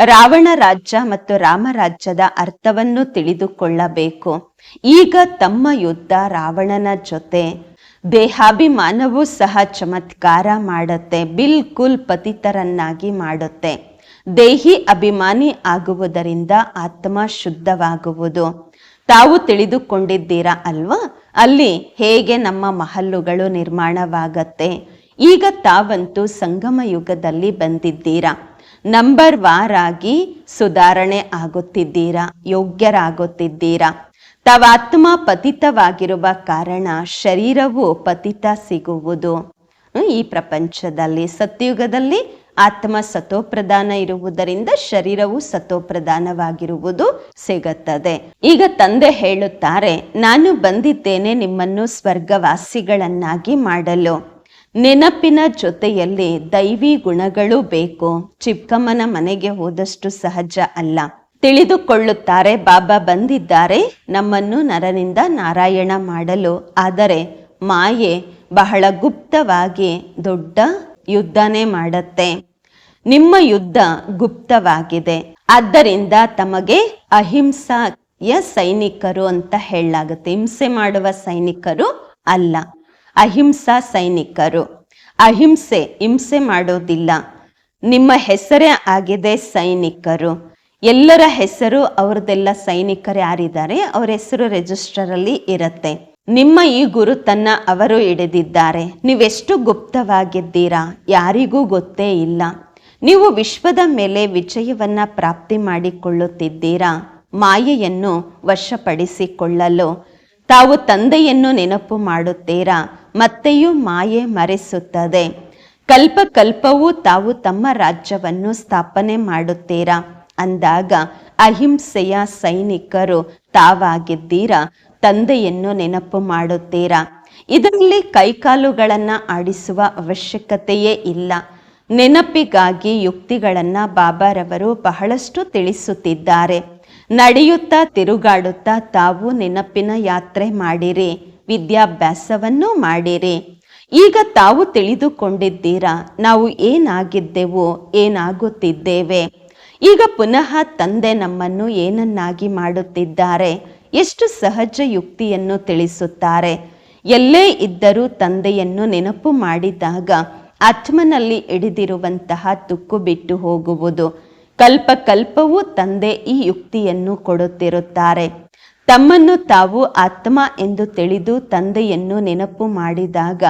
ರಾವಣ ರಾಜ್ಯ ಮತ್ತು ರಾಮರಾಜ್ಯದ ಅರ್ಥವನ್ನು ತಿಳಿದುಕೊಳ್ಳಬೇಕು. ಈಗ ತಮ್ಮ ಯುದ್ಧ ರಾವಣನ ಜೊತೆ. ದೇಹಾಭಿಮಾನವೂ ಸಹ ಚಮತ್ಕಾರ ಮಾಡುತ್ತೆ, ಬಿಲ್ಕುಲ್ ಪತಿತರನ್ನಾಗಿ ಮಾಡುತ್ತೆ. ದೇಹಿ ಅಭಿಮಾನಿ ಆಗುವುದರಿಂದ ಆತ್ಮ ಶುದ್ಧವಾಗುವುದು. ತಾವು ತಿಳಿದುಕೊಂಡಿದ್ದೀರಾ ಅಲ್ವಾ? ಅಲ್ಲಿ ಹೇಗೆ ನಮ್ಮ ಮಹಲ್ಲುಗಳು ನಿರ್ಮಾಣವಾಗತ್ತೆ? ಈಗ ತಾವಂತೂ ಸಂಗಮ ಯುಗದಲ್ಲಿ ಬಂದಿದ್ದೀರಾ? ನಂಬರ್ ವಾರ್ ಆಗಿ ಸುಧಾರಣೆ ಆಗುತ್ತಿದ್ದೀರಾ? ಯೋಗ್ಯರಾಗುತ್ತಿದ್ದೀರಾ? ತಾವಾತ್ಮ ಪತಿತವಾಗಿರುವ ಕಾರಣ ಶರೀರವು ಪತಿತ ಸಿಗುವುದು. ಈ ಪ್ರಪಂಚದಲ್ಲಿ, ಸತ್ಯುಗದಲ್ಲಿ ಆತ್ಮ ಸತೋಪ್ರಧಾನ ಇರುವುದರಿಂದ ಶರೀರವು ಸತೋಪ್ರಧಾನವಾಗಿರುವುದು ಸಿಗುತ್ತದೆ. ಈಗ ತಂದೆ ಹೇಳುತ್ತಾರೆ, ನಾನು ಬಂದಿದ್ದೇನೆ ನಿಮ್ಮನ್ನು ಸ್ವರ್ಗವಾಸಿಗಳನ್ನಾಗಿ ಮಾಡಲು. ನೆನಪಿನ ಜೊತೆಯಲ್ಲಿ ದೈವಿ ಗುಣಗಳು ಬೇಕು. ಚಿಕ್ಕಮ್ಮನ ಮನೆಗೆ ಹೋದಷ್ಟು ಸಹಜ ಅಲ್ಲ. ತಿಳಿದುಕೊಳ್ಳುತ್ತಾರೆ, ಬಾಬಾ ಬಂದಿದ್ದಾರೆ, ನಮ್ಮನ್ನು ನರನಿಂದ ನಾರಾಯಣ ಮಾಡಲು. ಆದರೆ ಮಾಯೆ ಬಹಳ ಗುಪ್ತವಾಗಿ ದೊಡ್ಡ ಯುದ್ಧನೇ ಮಾಡತ್ತೆ. ನಿಮ್ಮ ಯುದ್ಧ ಗುಪ್ತವಾಗಿದೆ. ಆದ್ದರಿಂದ ತಮಗೆ ಅಹಿಂಸಾಯ ಸೈನಿಕರು ಅಂತ ಹೇಳಲಾಗುತ್ತೆ. ಹಿಂಸೆ ಮಾಡುವ ಸೈನಿಕರು ಅಲ್ಲ. ಅಹಿಂಸಾ ಸೈನಿಕರು. ಅಹಿಂಸೆ, ಹಿಂಸೆ ಮಾಡೋದಿಲ್ಲ. ನಿಮ್ಮ ಹೆಸರೇ ಆಗಿದೆ ಸೈನಿಕರು. ಎಲ್ಲರ ಹೆಸರು ಅವ್ರದ್ದೆಲ್ಲ ಸೈನಿಕರು ಯಾರಿದ್ದಾರೆ? ಅವ್ರ ಹೆಸರು ರಿಜಿಸ್ಟರಲ್ಲಿ ಇರತ್ತೆ. ನಿಮ್ಮ ಈ ಗುರುತನ್ನ ಅವರು ಹಿಡಿದಿದ್ದಾರೆ. ನೀವೆಷ್ಟು ಗುಪ್ತವಾಗಿದ್ದೀರಾ? ಯಾರಿಗೂ ಗೊತ್ತೇ ಇಲ್ಲ. ನೀವು ವಿಶ್ವದ ಮೇಲೆ ವಿಜಯವನ್ನ ಪ್ರಾಪ್ತಿ ಮಾಡಿಕೊಳ್ಳುತ್ತಿದ್ದೀರಾ? ಮಾಯೆಯನ್ನು ವಶಪಡಿಸಿಕೊಳ್ಳಲು ತಾವು ತಂದೆಯನ್ನು ನೆನಪು ಮಾಡುತ್ತೀರಾ? ಮತ್ತೆಯೂ ಮಾಯೆ ಮರೆಸುತ್ತದೆ. ಕಲ್ಪ ಕಲ್ಪವೂ ತಾವು ತಮ್ಮ ರಾಜ್ಯವನ್ನು ಸ್ಥಾಪನೆ ಮಾಡುತ್ತೀರಾ? ಅಂದಾಗ ಅಹಿಂಸೆಯ ಸೈನಿಕರು ತಾವಾಗಿದ್ದೀರಾ? ತಂದೆಯನ್ನು ನೆನಪು ಮಾಡುತ್ತೀರಾ? ಇದರಲ್ಲಿ ಕೈಕಾಲುಗಳನ್ನು ಆಡಿಸುವ ಅವಶ್ಯಕತೆಯೇ ಇಲ್ಲ. ನೆನಪಿಗಾಗಿ ಯುಕ್ತಿಗಳನ್ನು ಬಾಬಾರವರು ಬಹಳಷ್ಟು ತಿಳಿಸುತ್ತಿದ್ದಾರೆ. ನಡೆಯುತ್ತಾ ತಿರುಗಾಡುತ್ತಾ ತಾವು ನೆನಪಿನ ಯಾತ್ರೆ ಮಾಡಿರಿ, ವಿದ್ಯಾಭ್ಯಾಸವನ್ನು ಮಾಡಿರಿ. ಈಗ ತಾವು ತಿಳಿದುಕೊಂಡಿದ್ದೀರಾ, ನಾವು ಏನಾಗಿದ್ದೆವು, ಏನಾಗುತ್ತಿದ್ದೇವೆ? ಈಗ ಪುನಃ ತಂದೆ ನಮ್ಮನ್ನು ಏನನ್ನಾಗಿ ಮಾಡುತ್ತಿದ್ದಾರೆ? ಎಷ್ಟು ಸಹಜ ಯುಕ್ತಿಯನ್ನು ತಿಳಿಸುತ್ತಾರೆ? ಎಲ್ಲೇ ಇದ್ದರೂ ತಂದೆಯನ್ನು ನೆನಪು ಮಾಡಿದಾಗ ಆತ್ಮನಲ್ಲಿ ಹಿಡಿದಿರುವಂತಹ ತುಕ್ಕು ಬಿಟ್ಟು ಹೋಗುವುದು. ಕಲ್ಪ ಕಲ್ಪವೂ ತಂದೆ ಈ ಯುಕ್ತಿಯನ್ನು ಕೊಡುತ್ತಿರುತ್ತಾರೆ. ತಮ್ಮನ್ನು ತಾವು ಆತ್ಮ ಎಂದು ತಿಳಿದು ತಂದೆಯನ್ನು ನೆನಪು ಮಾಡಿದಾಗ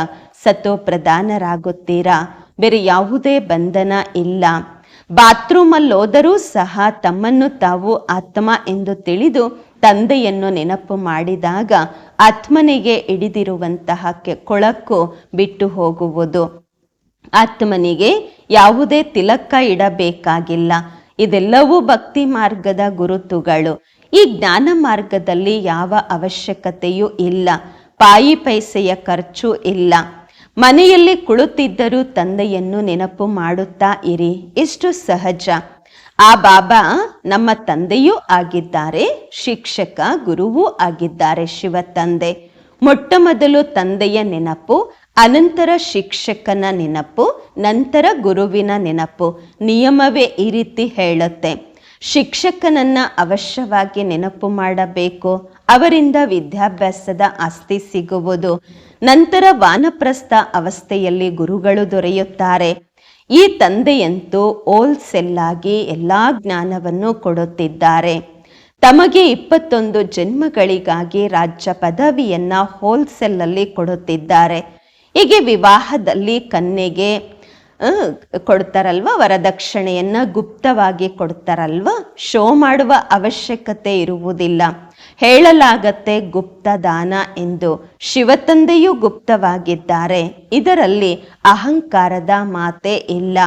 ಸತೋ ಪ್ರಧಾನರಾಗುತ್ತೀರಾ ಬೇರೆ ಯಾವುದೇ ಬಂಧನ ಇಲ್ಲ. ಬಾತ್ರೂಮಲ್ಲೋದರೂ ಸಹ ತಮ್ಮನ್ನು ತಾವು ಆತ್ಮ ಎಂದು ತಿಳಿದು ತಂದೆಯನ್ನು ನೆನಪು ಮಾಡಿದಾಗ ಆತ್ಮನಿಗೆ ಹಿಡಿದಿರುವಂತಹ ಕೊಳಕು ಬಿಟ್ಟು ಹೋಗುವುದು. ಆತ್ಮನಿಗೆ ಯಾವುದೇ ತಿಲಕ ಇಡಬೇಕಾಗಿಲ್ಲ. ಇದೆಲ್ಲವೂ ಭಕ್ತಿ ಮಾರ್ಗದ ಗುರುತುಗಳು. ಈ ಜ್ಞಾನ ಮಾರ್ಗದಲ್ಲಿ ಯಾವ ಅವಶ್ಯಕತೆಯೂ ಇಲ್ಲ. ಪಾಯಿ ಪೈಸೆಯ ಖರ್ಚು ಇಲ್ಲ. ಮನೆಯಲ್ಲಿ ಕುಳಿತಿದ್ದರೂ ತಂದೆಯನ್ನು ನೆನಪು ಮಾಡುತ್ತಾ ಇರಿ. ಎಷ್ಟು ಸಹಜ. ಆ ಬಾಬಾ ನಮ್ಮ ತಂದೆಯೂ ಆಗಿದ್ದಾರೆ, ಶಿಕ್ಷಕ ಗುರುವೂ ಆಗಿದ್ದಾರೆ ಶಿವ ತಂದೆ. ಮೊಟ್ಟ ಮೊದಲು ತಂದೆಯ ನೆನಪು, ಅನಂತರ ಶಿಕ್ಷಕನ ನೆನಪು, ನಂತರ ಗುರುವಿನ ನೆನಪು. ನಿಯಮವೇ ಈ ರೀತಿ ಹೇಳುತ್ತೆ. ಶಿಕ್ಷಕನನ್ನ ಅವಶ್ಯವಾಗಿ ನೆನಪು ಮಾಡಬೇಕು. ಅವರಿಂದ ವಿದ್ಯಾಭ್ಯಾಸದ ಆಸ್ತಿ ಸಿಗುವುದು. ನಂತರ ವಾನಪ್ರಸ್ಥ ಅವಸ್ಥೆಯಲ್ಲಿ ಗುರುಗಳು ದೊರೆಯುತ್ತಾರೆ. ಈ ತಂದೆಯಂತೂ ಹೋಲ್ಸೆಲ್ ಆಗಿ ಎಲ್ಲಾ ಜ್ಞಾನವನ್ನು ಕೊಡುತ್ತಿದ್ದಾರೆ. ತಮಗೆ ಇಪ್ಪತ್ತೊಂದು ಜನ್ಮಗಳಿಗಾಗಿ ರಾಜ್ಯ ಪದವಿಯನ್ನು ಹೋಲ್ಸೆಲ್ ಅಲ್ಲಿ ಕೊಡುತ್ತಿದ್ದಾರೆ. ಹೀಗೆ ವಿವಾಹದಲ್ಲಿ ಕನ್ಯೆಗೆ ಆ, ಕೊಡ್ತಾರಲ್ವ? ವರದಕ್ಷಿಣೆಯನ್ನು ಗುಪ್ತವಾಗಿ ಕೊಡ್ತಾರಲ್ವ? ಶೋ ಮಾಡುವ ಅವಶ್ಯಕತೆ ಇರುವುದಿಲ್ಲ. ಹೇಳಲಾಗತ್ತೆ ಗುಪ್ತ ದಾನ ಎಂದು. ಶಿವತಂದೆಯೂ ಗುಪ್ತವಾಗಿದ್ದಾರೆ. ಇದರಲ್ಲಿ ಅಹಂಕಾರದ ಮಾತೆ ಇಲ್ಲ.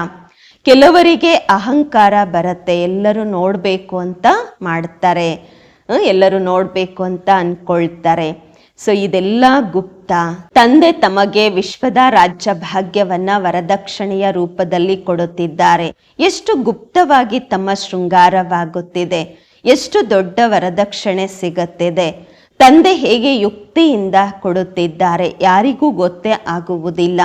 ಕೆಲವರಿಗೆ ಅಹಂಕಾರ ಬರುತ್ತೆ. ಎಲ್ಲರೂ ನೋಡಬೇಕು ಅಂತ ಮಾಡ್ತಾರೆ. ಎಲ್ಲರೂ ನೋಡಬೇಕು ಅಂತ ಅನ್ಕೊಳ್ತಾರೆ. ಸೊ ಇದೆಲ್ಲ ಗುಪ್ತ. ತಂದೆ ತಮಗೆ ವಿಶ್ವದ ರಾಜ್ಯ ಭಾಗ್ಯವನ್ನ ವರದಕ್ಷಿಣೆಯ ರೂಪದಲ್ಲಿ ಕೊಡುತ್ತಿದ್ದಾರೆ. ಎಷ್ಟು ಗುಪ್ತವಾಗಿ ತಮ್ಮ ಶೃಂಗಾರವಾಗುತ್ತಿದೆ. ಎಷ್ಟು ದೊಡ್ಡ ವರದಕ್ಷಿಣೆ ಸಿಗುತ್ತಿದೆ. ತಂದೆ ಹೇಗೆ ಯುಕ್ತಿಯಿಂದ ಕೊಡುತ್ತಿದ್ದಾರೆ ಯಾರಿಗೂ ಗೊತ್ತೇ ಆಗುವುದಿಲ್ಲ.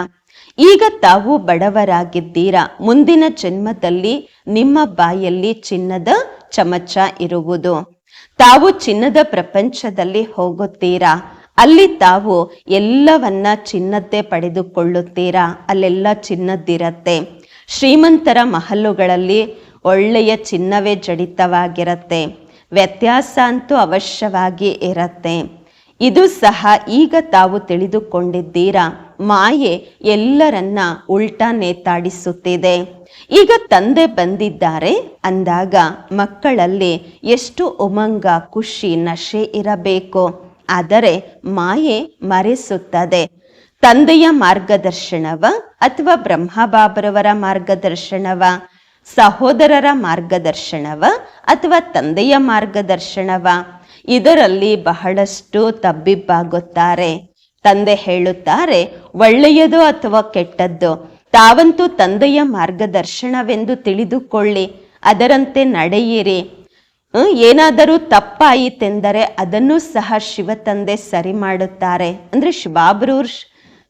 ಈಗ ತಾವು ಬಡವರಾಗಿದ್ದೀರಾ. ಮುಂದಿನ ಜನ್ಮದಲ್ಲಿ ನಿಮ್ಮ ಬಾಯಲ್ಲಿ ಚಿನ್ನದ ಚಮಚ ಇರುವುದು. ತಾವು ಚಿನ್ನದ ಪ್ರಪಂಚದಲ್ಲಿ ಹೋಗುತ್ತೀರಾ. ಅಲ್ಲಿ ತಾವು ಎಲ್ಲವನ್ನ ಚಿನ್ನದ್ದೇ ಪಡೆದುಕೊಳ್ಳುತ್ತೀರಾ? ಅಲ್ಲೆಲ್ಲ ಚಿನ್ನದ್ದಿರತ್ತೆ. ಶ್ರೀಮಂತರ ಮಹಲ್ಲುಗಳಲ್ಲಿ ಒಳ್ಳೆಯ ಚಿನ್ನವೇ ಜಡಿತವಾಗಿರತ್ತೆ. ವ್ಯತ್ಯಾಸ ಅಂತೂ ಅವಶ್ಯವಾಗಿ ಇರತ್ತೆ. ಇದು ಸಹ ಈಗ ತಾವು ತಿಳಿದುಕೊಂಡಿದ್ದೀರಾ? ಮಾಯೆ ಎಲ್ಲರನ್ನ ಉಲ್ಟಾ ನೇತಾಡಿಸುತ್ತಿದೆ. ಈಗ ತಂದೆ ಬಂದಿದ್ದಾರೆ ಅಂದಾಗ ಮಕ್ಕಳಲ್ಲಿ ಎಷ್ಟು ಉಮಂಗ, ಖುಷಿ, ನಶೆ ಇರಬೇಕು. ಆದರೆ ಮಾಯೆ ಮರೆಸುತ್ತದೆ. ತಂದೆಯ ಮಾರ್ಗದರ್ಶನವ ಅಥವಾ ಬ್ರಹ್ಮಬಾಬರವರ ಮಾರ್ಗದರ್ಶನವ, ಸಹೋದರರ ಮಾರ್ಗದರ್ಶನವ ಅಥವಾ ತಂದೆಯ ಮಾರ್ಗದರ್ಶನವ? ಇದರಲ್ಲಿ ಬಹಳಷ್ಟು ತಬ್ಬಿಬ್ಬಾಗುತ್ತಾರೆ. ತಂದೆ ಹೇಳುತ್ತಾರೆ, ಒಳ್ಳೆಯದು ಅಥವಾ ಕೆಟ್ಟದ್ದು, ತಾವಂತೂ ತಂದೆಯ ಮಾರ್ಗದರ್ಶನವೆಂದು ತಿಳಿದುಕೊಳ್ಳಿ, ಅದರಂತೆ ನಡೆಯಿರಿ. ಏನಾದರೂ ತಪ್ಪಾಯಿತೆಂದರೆ ಅದನ್ನು ಸಹ ಶಿವ ತಂದೆ ಸರಿ ಮಾಡುತ್ತಾರೆ. ಅಂದರೆ ಶಿವಾಬ್ರೂರ್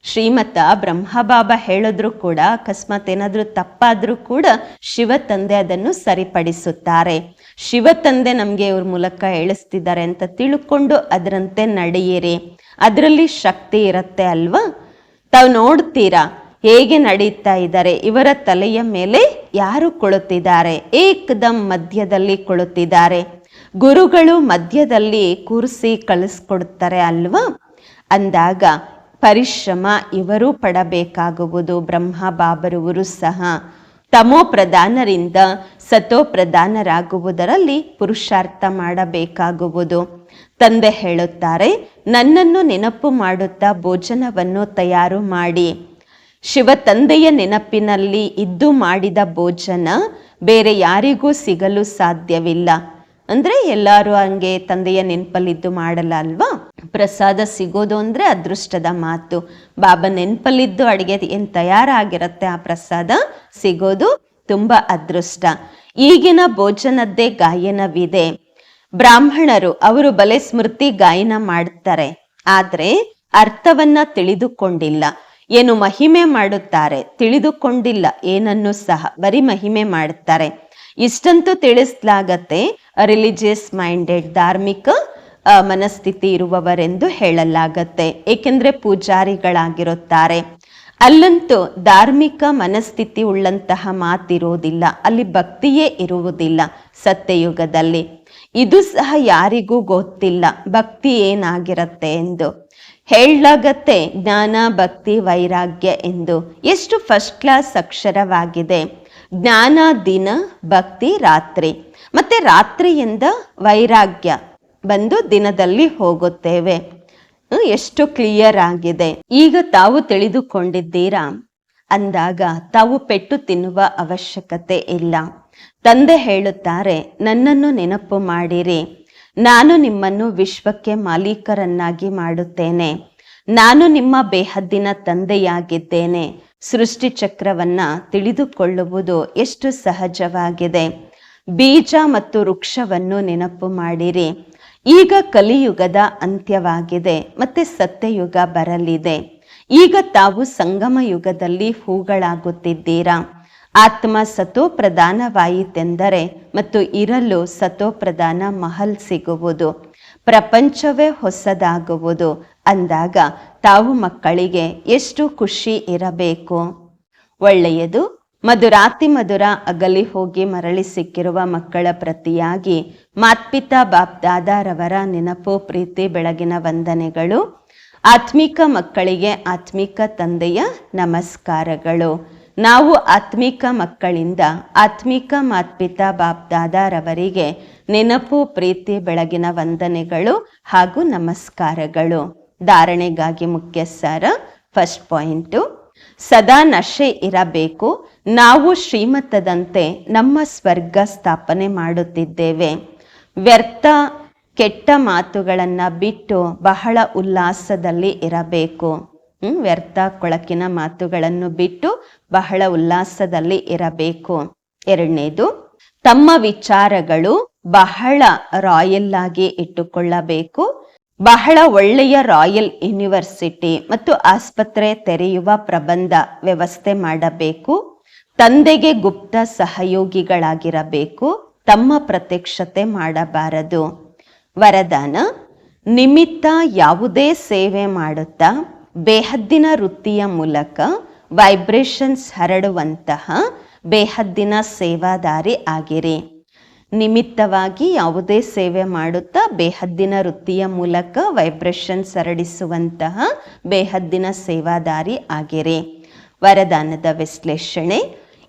ಶ್ರೀಮತ ಬ್ರಹ್ಮಬಾಬಾ ಹೇಳಿದ್ರು ಕೂಡ, ಅಕಸ್ಮಾತ್ ಏನಾದರೂ ತಪ್ಪಾದರೂ ಕೂಡ ಶಿವ ತಂದೆ ಅದನ್ನು ಸರಿಪಡಿಸುತ್ತಾರೆ. ಶಿವ ತಂದೆ ನಮಗೆ ಇವ್ರ ಮೂಲಕ ಹೇಳಿಸ್ತಿದ್ದಾರೆ ಅಂತ ತಿಳ್ಕೊಂಡು ಅದರಂತೆ ನಡೆಯಿರಿ. ಅದರಲ್ಲಿ ಶಕ್ತಿ ಇರುತ್ತೆ ಅಲ್ವಾ? ತಾವು ನೋಡ್ತೀರಾ? ಹೇಗೆ ನಡೀತಾ ಇದ್ದಾರೆ? ಇವರ ತಲೆಯ ಮೇಲೆ ಯಾರು ಕುಳಿತಿದ್ದಾರೆ? ಏಕದಮ್ ಮಧ್ಯದಲ್ಲಿ ಕುಳಿತಿದ್ದಾರೆ. ಗುರುಗಳು ಮಧ್ಯದಲ್ಲಿ ಕೂರಿಸಿ ಕಳಿಸ್ಕೊಡ್ತಾರೆ ಅಲ್ವಾ? ಅಂದಾಗ ಪರಿಶ್ರಮ ಇವರು ಪಡಬೇಕಾಗುವುದು, ಬ್ರಹ್ಮ ಬಾಬರುವರು ಸಹ. ತಮೋ ಪ್ರಧಾನರಿಂದ ಸತೋ ಪ್ರಧಾನರಾಗುವುದರಲ್ಲಿ ಪುರುಷಾರ್ಥ ಮಾಡಬೇಕಾಗುವುದು. ತಂದೆ ಹೇಳುತ್ತಾರೆ, ನನ್ನನ್ನು ನೆನಪು ಮಾಡುತ್ತಾ ಭೋಜನವನ್ನು ತಯಾರು ಮಾಡಿ. ಶಿವ ತಂದೆಯ ನೆನಪಿನಲ್ಲಿ ಇದ್ದು ಮಾಡಿದ ಭೋಜನ ಬೇರೆ ಯಾರಿಗೂ ಸಿಗಲು ಸಾಧ್ಯವಿಲ್ಲ. ಅಂದ್ರೆ ಎಲ್ಲರೂ ಹಂಗೆ ತಂದೆಯ ನೆನಪಲ್ಲಿದ್ದು ಮಾಡಲ್ಲ ಅಲ್ವಾ ಪ್ರಸಾದ ಸಿಗೋದು ಅಂದ್ರೆ ಅದೃಷ್ಟದ ಮಾತು. ಬಾಬಾ ನೆನಪಲ್ಲಿದ್ದು ಅಡಿಗೆ ಏನ್ ತಯಾರಾಗಿರತ್ತೆ ಆ ಪ್ರಸಾದ? ಸಿಗೋದು ತುಂಬಾ ಅದೃಷ್ಟ. ಈಗಿನ ಭೋಜನದ್ದೇ ಗಾಯನವಿದೆ. ಬ್ರಾಹ್ಮಣರು ಅವರು ಬಲೆ ಸ್ಮೃತಿ ಗಾಯನ ಮಾಡ್ತಾರೆ. ಆದ್ರೆ ಅರ್ಥವನ್ನ ತಿಳಿದುಕೊಂಡಿಲ್ಲ. ಏನು ಮಹಿಮೆ ಮಾಡುತ್ತಾರೆ ತಿಳಿದುಕೊಂಡಿಲ್ಲ ಏನನ್ನು ಸಹ. ಬರೀ ಮಹಿಮೆ ಮಾಡುತ್ತಾರೆ. ಇಷ್ಟಂತೂ ತಿಳಿಸ್ಲಾಗತ್ತೆ ರಿಲಿಜಿಯಸ್ ಮೈಂಡೆಡ್ ಧಾರ್ಮಿಕ ಮನಸ್ಥಿತಿ ಇರುವವರೆಂದು ಹೇಳಲಾಗತ್ತೆ. ಏಕೆಂದ್ರೆ ಪೂಜಾರಿಗಳಾಗಿರುತ್ತಾರೆ. ಅಲ್ಲಂತೂ ಧಾರ್ಮಿಕ ಮನಸ್ಥಿತಿ ಉಳ್ಳಂತಹ ಮಾತಿರೋದಿಲ್ಲ. ಅಲ್ಲಿ ಭಕ್ತಿಯೇ ಇರುವುದಿಲ್ಲ ಸತ್ಯಯುಗದಲ್ಲಿ. ಇದು ಸಹ ಯಾರಿಗೂ ಗೊತ್ತಿಲ್ಲ. ಭಕ್ತಿ ಏನಾಗಿರತ್ತೆ ಎಂದು. ಹೇಳಲಾಗತ್ತೆ ಜ್ಞಾನ, ಭಕ್ತಿ, ವೈರಾಗ್ಯ ಎಂದು. ಎಷ್ಟು ಫಸ್ಟ್ ಕ್ಲಾಸ್ ಅಕ್ಷರವಾಗಿದೆ. ಜ್ಞಾನ, ದಿನ, ಭಕ್ತಿ, ರಾತ್ರಿ. ಮತ್ತೆ ರಾತ್ರಿಯಿಂದ ವೈರಾಗ್ಯ. ಬಂದು ದಿನದಲ್ಲಿ ಹೋಗುತ್ತೇವೆ. ಎಷ್ಟು ಕ್ಲಿಯರ್ ಆಗಿದೆ. ಈಗ ತಾವು ತಿಳಿದುಕೊಂಡಿದ್ದೀರಾ? ಅಂದಾಗ ತಾವು ಪೆಟ್ಟು ತಿನ್ನುವ ಅವಶ್ಯಕತೆ ಇಲ್ಲ. ತಂದೆ ಹೇಳುತ್ತಾರೆ, ನನ್ನನ್ನು ನೆನಪು ಮಾಡಿರಿ. ನಾನು ನಿಮ್ಮನ್ನು ವಿಶ್ವಕ್ಕೆ ಮಾಲೀಕರನ್ನಾಗಿ ಮಾಡುತ್ತೇನೆ. ನಾನು ನಿಮ್ಮ ಬೇಹದ್ದಿನ ತಂದೆಯಾಗಿದ್ದೇನೆ. ಸೃಷ್ಟಿ ಚಕ್ರವನ್ನ ತಿಳಿದುಕೊಳ್ಳುವುದು ಎಷ್ಟು ಸಹಜವಾಗಿದೆ. ಬೀಜ ಮತ್ತು ವೃಕ್ಷವನ್ನು ನೆನಪು ಮಾಡಿರಿ. ಈಗ ಕಲಿಯುಗದ ಅಂತ್ಯವಾಗಿದೆ ಮತ್ತೆ ಸತ್ಯಯುಗ ಬರಲಿದೆ. ಈಗ ತಾವು ಸಂಗಮ ಯುಗದಲ್ಲಿ ಹೂಗಳಾಗುತ್ತಿದ್ದೀರಾ. ಆತ್ಮ ಸತೋ ಪ್ರಧಾನವಾಯಿತೆಂದರೆ ಮತ್ತು ಇರಲು ಸತೋ ಪ್ರಧಾನ ಮಹಲ್ ಸಿಗುವುದು. ಪ್ರಪಂಚವೇ ಹೊಸದಾಗುವುದು. ಅಂದಾಗ ತಾವು ಮಕ್ಕಳಿಗೆ ಎಷ್ಟು ಖುಷಿ ಇರಬೇಕು? ಒಳ್ಳೆಯದು, ಮಧುರಾತಿ ಮಧುರ ಅಗಲಿ ಹೋಗಿ ಮರಳಿ ಸಿಕ್ಕಿರುವ ಮಕ್ಕಳ ಪ್ರತಿಯಾಗಿ ಮಾತ್ಪಿತಾ ಬಾಪ್ ದಾದಾರವರ ನೆನಪು, ಪ್ರೀತಿ, ಬೆಳಗಿನ ವಂದನೆಗಳು, ಆತ್ಮಿಕ ಮಕ್ಕಳಿಗೆ ಆತ್ಮಿಕ ತಂದೆಯ ನಮಸ್ಕಾರಗಳು. ನಾವು ಆತ್ಮಿಕ ಮಕ್ಕಳಿಂದ ಆತ್ಮಿಕ ಮಾತ್ಪಿತಾ ಬಾಪ್ ದಾದಾರವರಿಗೆ ನೆನಪು, ಪ್ರೀತಿ, ಬೆಳಗಿನ ವಂದನೆಗಳು ಹಾಗೂ ನಮಸ್ಕಾರಗಳು. ಧಾರಣೆಗಾಗಿ ಮುಖ್ಯ ಸಾರ ಫಸ್ಟ್ ಪಾಯಿಂಟು ಸದಾ ನಶೆ ಇರಬೇಕು. ನಾವು ಶ್ರೀಮತದಂತೆ ನಮ್ಮ ಸ್ವರ್ಗ ಸ್ಥಾಪನೆ ಮಾಡುತ್ತಿದ್ದೇವೆ. ವ್ಯರ್ಥ, ಕೆಟ್ಟ ಮಾತುಗಳನ್ನು ಬಿಟ್ಟು ಬಹಳ ಉಲ್ಲಾಸದಲ್ಲಿ ಇರಬೇಕು. ವ್ಯರ್ಥ ಕೊಳಕಿನ ಮಾತುಗಳನ್ನು ಬಿಟ್ಟು ಬಹಳ ಉಲ್ಲಾಸದಲ್ಲಿ ಇರಬೇಕು. ಎರಡನೇದು, ತಮ್ಮ ವಿಚಾರಗಳು ಬಹಳ ರಾಯಲ್ ಆಗಿ ಇಟ್ಟುಕೊಳ್ಳಬೇಕು. ಬಹಳ ಒಳ್ಳೆಯ ರಾಯಲ್ ಯೂನಿವರ್ಸಿಟಿ ಮತ್ತು ಆಸ್ಪತ್ರೆ ತೆರೆಯುವ ಪ್ರಬಂಧ ವ್ಯವಸ್ಥೆ ಮಾಡಬೇಕು. ತಂದೆಗೆ ಗುಪ್ತ ಸಹಯೋಗಿಗಳಾಗಿರಬೇಕು. ತಮ್ಮ ಪ್ರತ್ಯಕ್ಷತೆ ಮಾಡಬಾರದು. ವರದಾನ, ನಿಮಿತ್ತ ಯಾವುದೇ ಸೇವೆ ಮಾಡುತ್ತಾ ಬೇಹದ್ದಿನ ವೃತ್ತಿಯ ಮೂಲಕ ವೈಬ್ರೇಷನ್ಸ್ ಹರಡುವಂತಹ ಬೇಹದ್ದಿನ ಸೇವಾದಾರಿ ಆಗಿರಿ. ನಿಮಿತ್ತವಾಗಿ ಯಾವುದೇ ಸೇವೆ ಮಾಡುತ್ತಾ ಬೇಹದ್ದಿನ ವೃತ್ತಿಯ ಮೂಲಕ ವೈಬ್ರೇಷನ್ಸ್ ಹರಡಿಸುವಂತಹ ಬೇಹದ್ದಿನ ಸೇವಾದಾರಿ ಆಗಿರಿ. ವರದಾನದ ವಿಶ್ಲೇಷಣೆ,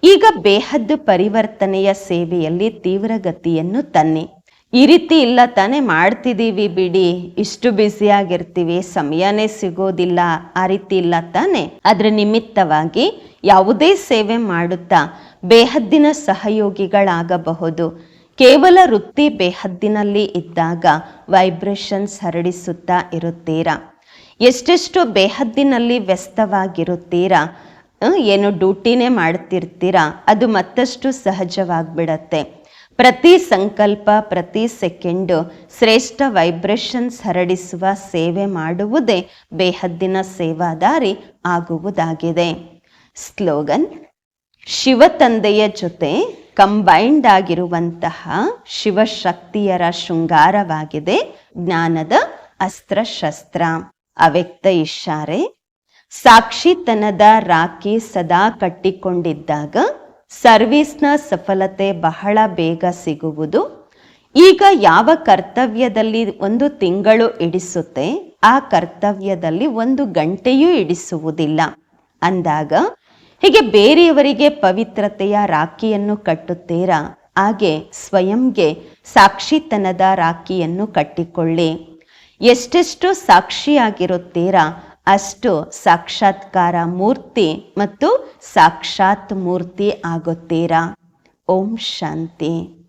ಈಗ ಬೇಹದ್ದು ಪರಿವರ್ತನೆಯ ಸೇವೆಯಲ್ಲಿ ತೀವ್ರಗತಿಯನ್ನು ತನ್ನಿ. ಈ ರೀತಿ ಇಲ್ಲ ತಾನೇ ಮಾಡ್ತಿದ್ದೀವಿ ಬಿಡಿ. ಇಷ್ಟು ಬ್ಯುಸಿ ಆಗಿರ್ತೀವಿ. ಸಮಯನೇ ಸಿಗೋದಿಲ್ಲ. ಆ ರೀತಿ ಇಲ್ಲ ತಾನೇ? ಅದರ ನಿಮಿತ್ತವಾಗಿ ಯಾವುದೇ ಸೇವೆ ಮಾಡುತ್ತಾ ಬೇಹದ್ದಿನ ಸಹಯೋಗಿಗಳಾಗಬಹುದು. ಕೇವಲ ವೃತ್ತಿ ಬೇಹದ್ದಿನಲ್ಲಿ ಇದ್ದಾಗ ವೈಬ್ರೇಷನ್ಸ್ ಹರಡಿಸುತ್ತಾ ಇರುತ್ತೀರಾ? ಎಷ್ಟೆಷ್ಟು ಬೇಹದ್ದಿನಲ್ಲಿ ವ್ಯಸ್ತವಾಗಿರುತ್ತೀರಾ? ಏನು ಡ್ಯೂಟಿನೇ ಮಾಡ್ತಿರ್ತೀರಾ? ಅದು ಮತ್ತಷ್ಟು ಸಹಜವಾಗ್ಬಿಡತ್ತೆ. ಪ್ರತಿ ಸಂಕಲ್ಪ, ಪ್ರತಿ ಸೆಕೆಂಡು ಶ್ರೇಷ್ಠ ವೈಬ್ರೇಷನ್ಸ್ ಹರಡಿಸುವ ಸೇವೆ ಮಾಡುವುದೇ ಬೇಹದ್ದಿನ ಸೇವಾದಾರಿ ಆಗುವುದಾಗಿದೆ. ಸ್ಲೋಗನ್, ಶಿವತಂದೆಯ ಜೊತೆ ಕಂಬೈಂಡ್ ಆಗಿರುವಂತಹ ಶಿವಶಕ್ತಿಯರ ಶೃಂಗಾರವಾಗಿದೆ ಜ್ಞಾನದ ಅಸ್ತ್ರಶಸ್ತ್ರ. ಅವ್ಯಕ್ತ ಇಶಾರೆ ಸಾಕ್ಷಿತನದ ರಾಖಿ ಸದಾ ಕಟ್ಟಿಕೊಂಡಿದ್ದಾಗ ಸರ್ವಿಸ್ನ ಸಫಲತೆ ಬಹಳ ಬೇಗ ಸಿಗುವುದು. ಈಗ ಯಾವ ಕರ್ತವ್ಯದಲ್ಲಿ ಒಂದು ತಿಂಗಳು ಇಡಿಸುತ್ತೆ, ಆ ಕರ್ತವ್ಯದಲ್ಲಿ ಒಂದು ಗಂಟೆಯೂ ಇಡಿಸುವುದಿಲ್ಲ. ಅಂದಾಗ, ಹೀಗೆ ಬೇರೆಯವರಿಗೆ ಪವಿತ್ರತೆಯ ರಾಖಿಯನ್ನು ಕಟ್ಟುತ್ತೀರಾ? ಹಾಗೆ ಸ್ವಯಂಗೆ ಸಾಕ್ಷಿತನದ ರಾಖಿಯನ್ನು ಕಟ್ಟಿಕೊಳ್ಳಿ. ಎಷ್ಟೆಷ್ಟು ಸಾಕ್ಷಿಯಾಗಿರುತ್ತೀರಾ? ಅಷ್ಟು ಸಾಕ್ಷಾತ್ಕಾರ ಮೂರ್ತಿ ಮತ್ತು ಸಾಕ್ಷಾತ್ ಮೂರ್ತಿ ಆಗುತ್ತೀರಾ? ಓಂ ಶಾಂತಿ.